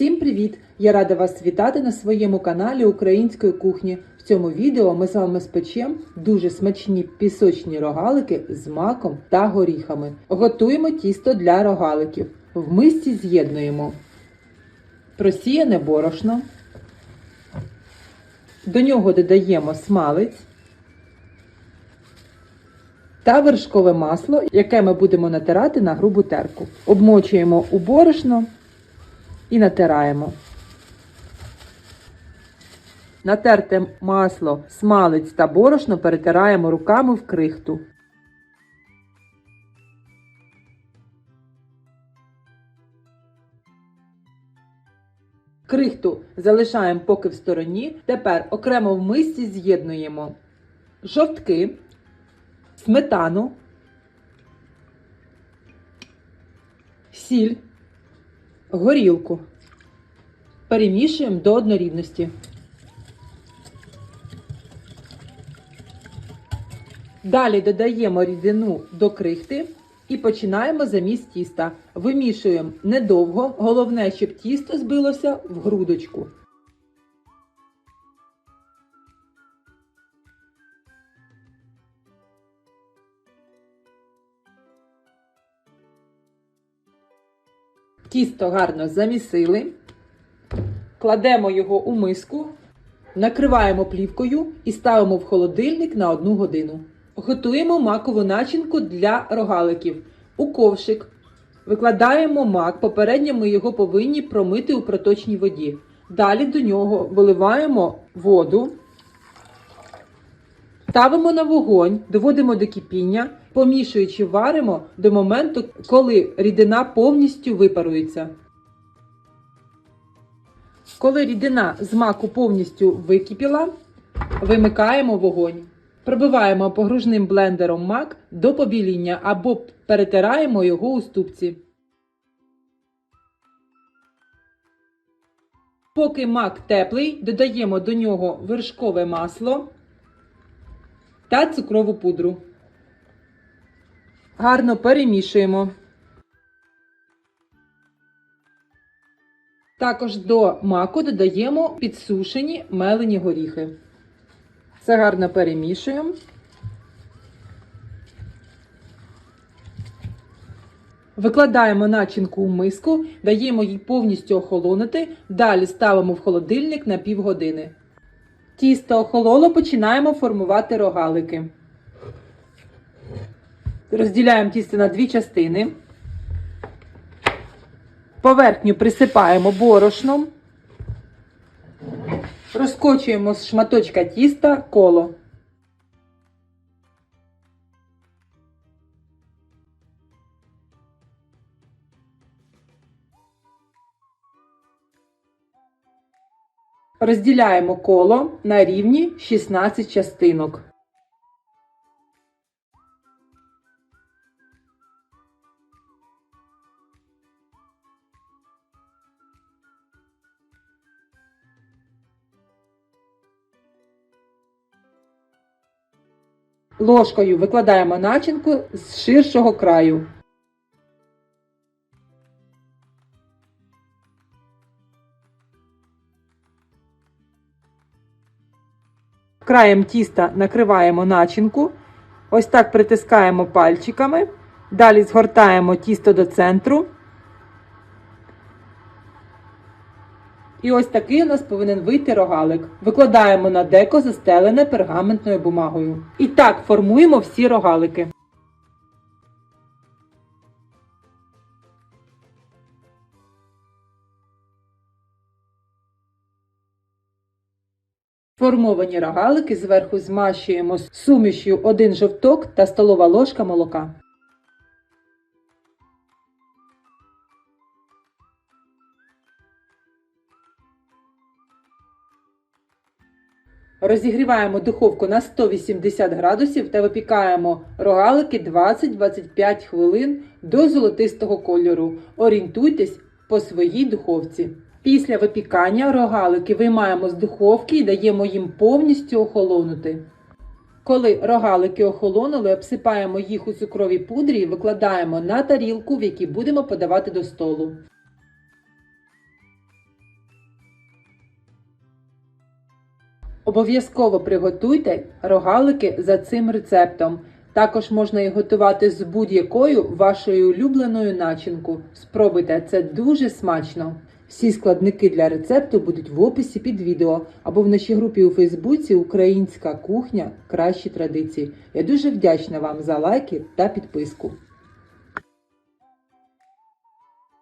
Всім привіт! Я рада вас вітати на своєму каналі Української кухні. В цьому відео ми з вами спечемо дуже смачні пісочні рогалики з маком та горіхами. Готуємо тісто для рогаликів. В мисці з'єднуємо просіяне борошно. До нього додаємо смалець та вершкове масло, яке ми будемо натирати на грубу терку. Обмочуємо у борошно і натираємо. Натерте масло, смалець та борошно перетираємо руками в крихту. Крихту залишаємо поки в стороні. Тепер окремо в мисці з'єднуємо жовтки, сметану, сіль, горілку. Перемішуємо до однорідності. Далі додаємо рідину до крихти і починаємо заміс тіста. Вимішуємо недовго, головне, щоб тісто збилося в грудочку. Тісто гарно замісили, кладемо його у миску, накриваємо плівкою і ставимо в холодильник на 1 годину. Готуємо макову начинку для рогаликів. У ковшик викладаємо мак, попередньо ми його повинні промити у проточній воді. Далі до нього виливаємо воду, ставимо на вогонь, доводимо до кипіння, помішуючи варимо до моменту, коли рідина повністю випарується. Коли рідина з маку повністю википіла, вимикаємо вогонь. Пробиваємо погружним блендером мак до побіління або перетираємо його у ступці. Поки мак теплий, додаємо до нього вершкове масло та цукрову пудру. Гарно перемішуємо. Також до маку додаємо підсушені мелені горіхи. Все гарно перемішуємо. Викладаємо начинку у миску, даємо їй повністю охолонути, далі ставимо в холодильник на півгодини. Тісто охололо, починаємо формувати рогалики. Розділяємо тісто на дві частини. Поверхню присипаємо борошном. Розкочуємо з шматочка тіста коло. Розділяємо коло на рівні 16 частинок. Ложкою викладаємо начинку з ширшого краю. Краєм тіста накриваємо начинку. Ось так притискаємо пальчиками. Далі згортаємо тісто до центру. І ось такий у нас повинен вийти рогалик. Викладаємо на деко застелене пергаментною бумагою. І так формуємо всі рогалики. Формовані рогалики зверху змащуємо сумішю один жовток та столова ложка молока. Розігріваємо духовку на 180 градусів та випікаємо рогалики 20-25 хвилин до золотистого кольору. Орієнтуйтесь по своїй духовці. Після випікання рогалики виймаємо з духовки і даємо їм повністю охолонути. Коли рогалики охолонули, обсипаємо їх у цукровій пудрі і викладаємо на тарілку, в якій будемо подавати до столу. Обов'язково приготуйте рогалики за цим рецептом. Також можна їх готувати з будь-якою вашою улюбленою начинку. Спробуйте це дуже смачно! Всі складники для рецепту будуть в описі під відео або в нашій групі у Фейсбуці Українська кухня Кращі традиції. Я дуже вдячна вам за лайки та підписку.